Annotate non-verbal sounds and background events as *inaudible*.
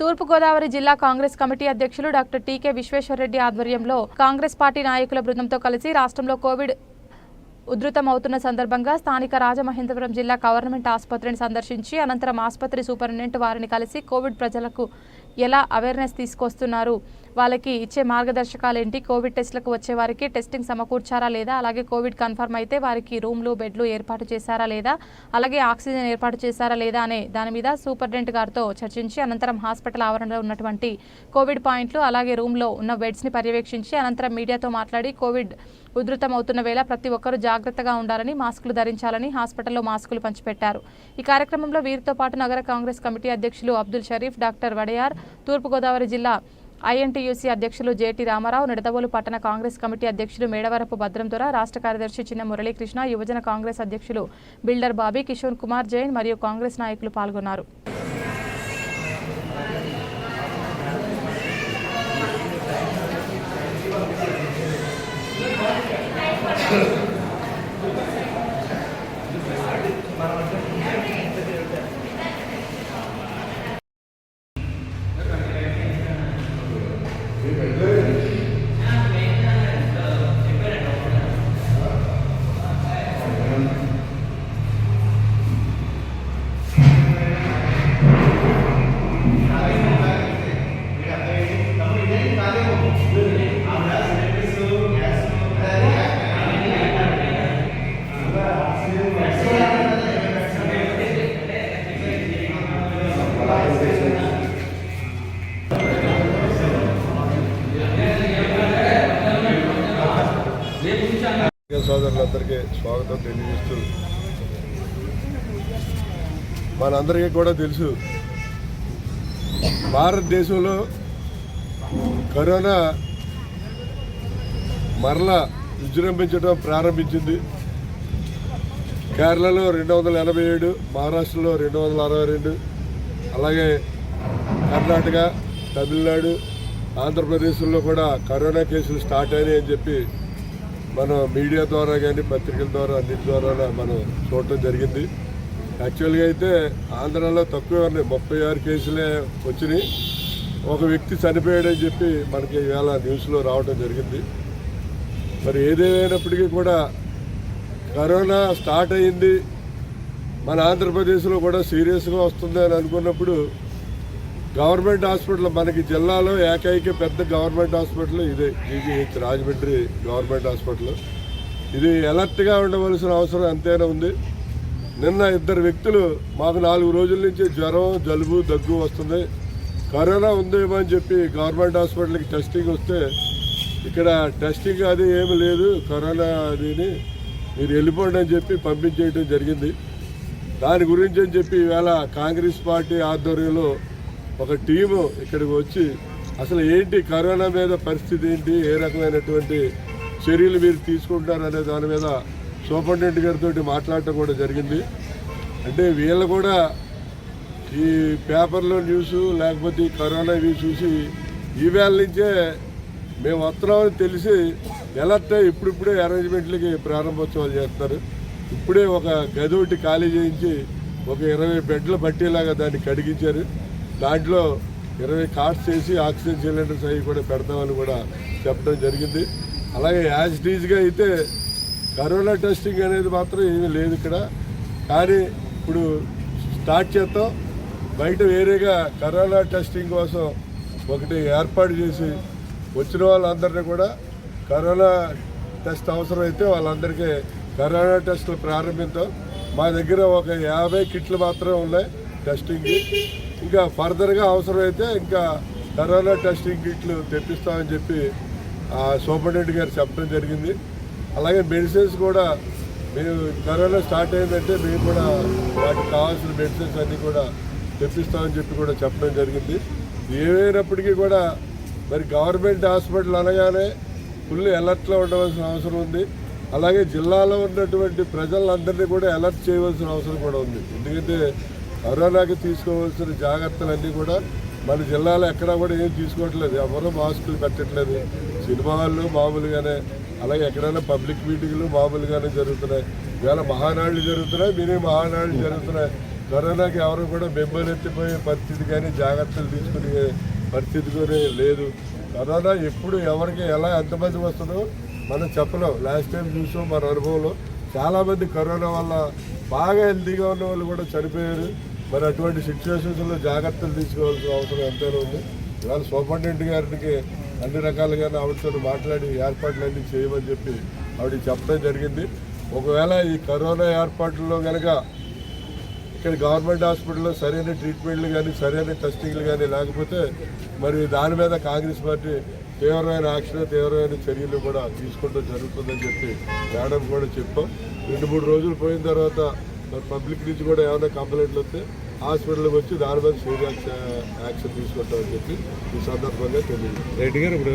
తూర్పుగోదావరి జిల్లా కాంగ్రెస్ కమిటీ అధ్యక్షులు doctor TK Visweswarareddy ఆధ్వర్యంలో కాంగ్రెస్ పార్టీ నాయకుల బృందంతో కలిసి రాష్ట్రంలో కోవిడ్ ఉధృతమవుతున్న సందర్భంగా స్థానిక రాజమహేంద్రపురం జిల్లా గవర్నమెంట్ ఆసుపత్రిని సందర్శించి అనంతరం ఆసుపత్రి సూపరింటెండెంట్ వారిని కలిసి కోవిడ్ ప్రజలకు ఎలా అవేర్నెస్ తీసుకొస్తున్నారు? వాళ్ళకి ఇచ్చే మార్గదర్శకాలు ఏంటి కోవిడ్ టెస్టులకు వచ్చే వారికి టెస్టింగ్ సమకూర్చారా లేదా? అలాగే కోవిడ్ కన్ఫర్మ్ అయితే వారికి రూమ్లు బెడ్లు ఏర్పాటు చేశారా లేదా? అలాగే ఆక్సిజన్ ఏర్పాటు చేశారా లేదా అనే దాని మీద సూపరింటెండెంట్ గారితో చర్చించి అనంతరం హాస్పిటల్ ఆవరణలో ఉన్నటువంటి కోవిడ్ పాయింట్లు అలాగే రూమ్లో ఉన్న బెడ్స్ని పర్యవేక్షించి అనంతరం మీడియాతో మాట్లాడి కోవిడ్ ఉధృతమవుతున్న వేళ ప్రతి ఒక్కరూ జాగ్రత్తగా ఉండాలని మాస్కులు ధరించాలని హాస్పిటల్లో మాస్కులు పంచిపెట్టారు. ఈ కార్యక్రమంలో వీరితో పాటు నగర కాంగ్రెస్ కమిటీ అధ్యక్షులు అబ్దుల్ షరీఫ్ డాక్టర్ వడయార్ తూర్పుగోదావరి జిల్లా ఐఎన్టీయూసీ అధ్యక్షులు జేటీ రామారావు నిడదవోలు పట్టణ కాంగ్రెస్ కమిటీ అధ్యక్షులు మేడవరపు భద్రందొర రాష్ట్ర కార్యదర్శి చిన్న మురళీకృష్ణ యువజన కాంగ్రెస్ అధ్యక్షులు బిల్డర్ బాబీ కిషోర్ కుమార్ జైన్ మరియు కాంగ్రెస్ నాయకులు పాల్గొన్నారు. *coughs* *coughs* పత్రికా సోదరులందరికీ స్వాగతం తెలియజేస్తూ మనందరికీ కూడా తెలుసు భారతదేశంలో కరోనా మరలా విజృంభించడం ప్రారంభించింది. కేరళలో రెండు వందల ఎనభై ఏడు మహారాష్ట్రలో రెండు వందల అరవై రెండు అలాగే కర్ణాటక తమిళనాడు ఆంధ్రప్రదేశ్లో కూడా కరోనా కేసులు స్టార్ట్ అయినాయి అని చెప్పి మనం మీడియా ద్వారా కానీ పత్రికల ద్వారా అన్నిటి ద్వారా మనం చూడటం జరిగింది. యాక్చువల్గా అయితే ఆంధ్రాలో తక్కువ ఉన్నాయి. ముప్పై ఆరు కేసులే వచ్చినాయి. ఒక వ్యక్తి చనిపోయాడని చెప్పి మనకి ఇవాళ న్యూస్లో రావడం జరిగింది. మరి ఏదేమైనప్పటికీ కూడా కరోనా స్టార్ట్ అయింది మన ఆంధ్రప్రదేశ్లో కూడా సీరియస్గా వస్తుంది అని అనుకున్నప్పుడు గవర్నమెంట్ హాస్పిటల్ మనకి జిల్లాలో ఏకైక పెద్ద గవర్నమెంట్ హాస్పిటల్ ఇదే జీజీహెచ్ రాజమండ్రి గవర్నమెంట్ హాస్పిటల్. ఇది అలర్ట్గా ఉండవలసిన అవసరం ఎంతైనా ఉంది. నిన్న ఇద్దరు వ్యక్తులు మాకు నాలుగు రోజుల నుంచి జ్వరం జలుబు దగ్గు వస్తుంది. కరోనా ఉందేమో అని చెప్పి గవర్నమెంట్ హాస్పిటల్కి టెస్టింగ్ వస్తే ఇక్కడ టెస్టింగ్ అది ఏమి లేదు. కరోనా అదిని మీరు వెళ్ళిపోండి అని చెప్పి పంపించేయడం జరిగింది. దాని గురించి అని చెప్పి ఈవేళ కాంగ్రెస్ పార్టీ ఆధ్వర్యంలో ఒక టీము ఇక్కడికి వచ్చి అసలు ఏంటి కరోనా మీద పరిస్థితి ఏంటి ఏ రకమైనటువంటి చర్యలు మీరు తీసుకుంటారు అనే దాని మీద సూపరింటెండెంట్ గారితో మాట్లాడటం కూడా జరిగింది. అంటే వీళ్ళు కూడా ఈ పేపర్లో న్యూస్ లేకపోతే ఈ కరోనా ఇవి చూసి ఈవేళ నుంచే మేము వస్తున్నామని తెలిసి ఎలర్ట్ ఇప్పుడిప్పుడే అరేంజ్మెంట్లకి ప్రారంభోత్సవాలు చేస్తారు ఇప్పుడే ఒక గది ఒకటి ఖాళీ చేయించి ఒక ఇరవై బెడ్లు పట్టేలాగా దాన్ని కడిగించారు. దాంట్లో ఇరవై కార్డ్స్ చేసి ఆక్సిజన్ సిలిండర్స్ అవి కూడా పెడతామని కూడా చెప్పడం జరిగింది. అలాగే యాజ్ డీజ్గా అయితే కరోనా టెస్టింగ్ అనేది మాత్రం ఏమీ లేదు ఇక్కడ. కానీ ఇప్పుడు స్టార్ట్ చేద్దాం. బయట వేరేగా కరోనా టెస్టింగ్ కోసం ఒకటి ఏర్పాటు చేసి వచ్చిన వాళ్ళందరినీ కూడా కరోనా టెస్ట్ అవసరమైతే వాళ్ళందరికీ కరోనా టెస్టులు ప్రారంభిద్దాం. మా దగ్గర ఒక యాభై కిట్లు మాత్రమే ఉన్నాయి టెస్టింగ్కి. ఇంకా ఫర్దర్గా అవసరమైతే ఇంకా కరోనా టెస్టింగ్ కిట్లు తెప్పిస్తామని చెప్పి ఆ సూపరింటెండెంట్ గారు చెప్పడం జరిగింది. అలాగే మెడిసిన్స్ కూడా మేము కరోనా స్టార్ట్ అయిందంటే మేము కూడా వాటికి కావాల్సిన మెడిసిన్స్ అన్నీ కూడా తెప్పిస్తామని చెప్పి కూడా చెప్పడం జరిగింది. ఏమైనప్పటికీ కూడా మరి గవర్నమెంట్ హాస్పిటల్ అనగానే ఫుల్ అలర్ట్లో ఉండవలసిన అవసరం ఉంది. అలాగే జిల్లాలో ఉన్నటువంటి ప్రజలందరినీ కూడా అలర్ట్ చేయవలసిన అవసరం కూడా ఉంది. ఎందుకంటే కరోనాకి తీసుకోవాల్సిన జాగ్రత్తలన్నీ కూడా మన జిల్లాలో ఎక్కడా కూడా ఏం తీసుకోవట్లేదు. ఎవరు మాస్కులు పెట్టట్లేదు. సినిమా హాళ్ళు మామూలుగానే అలాగే ఎక్కడైనా పబ్లిక్ మీటింగ్లు మామూలుగానే జరుగుతున్నాయి. ఇవాళ మహానాళ్ళు జరుగుతున్నాయి. మినీ మహానాళ్ళు జరుగుతున్నాయి. కరోనాకి ఎవరు కూడా బెంబలెత్తిపోయే పరిస్థితి కానీ జాగ్రత్తలు తీసుకునే పరిస్థితి కూడా లేదు. కరోనా ఎప్పుడు ఎవరికి ఎలా ఎంతమంది వస్తుందో మనం చెప్పలేం. లాస్ట్ టైం చూసాం మన అనుభవంలో. చాలామంది కరోనా వల్ల బాగా హెల్తీగా ఉన్న వాళ్ళు కూడా చనిపోయారు. మరి అటువంటి సిచ్యువేషన్స్లో జాగ్రత్తలు తీసుకోవాల్సిన అవసరం ఎంతైనా ఉంది. ఇవాళ సూపరింటెండెంట్ గారికి అన్ని రకాలుగా ఆవిడతో మాట్లాడి ఏర్పాట్లన్నీ చేయమని చెప్పి ఆవిడ చెప్పడం జరిగింది. ఒకవేళ ఈ కరోనా ఏర్పాట్లలో కనుక ఇక్కడ గవర్నమెంట్ హాస్పిటల్లో సరైన ట్రీట్మెంట్లు కానీ సరైన టెస్టింగ్లు కానీ లేకపోతే మరి దాని మీద కాంగ్రెస్ పార్టీ తీవ్రమైన యాక్షన్ తీవ్రమైన చర్యలు కూడా తీసుకోవడం జరుగుతుందని చెప్పి మేడం కూడా చెప్పాం రెండు మూడు రోజులు పోయిన తర్వాత మరి పబ్లిక్ నుంచి కూడా ఏమైనా కంప్లైంట్లు వస్తే హాస్పిటల్కి వచ్చి దాని మీద సీరియస్ యాక్షన్ తీసుకుంటామని చెప్పి ఈ సందర్భంగా తెలియదు రెడ్డి గారు ఇప్పుడు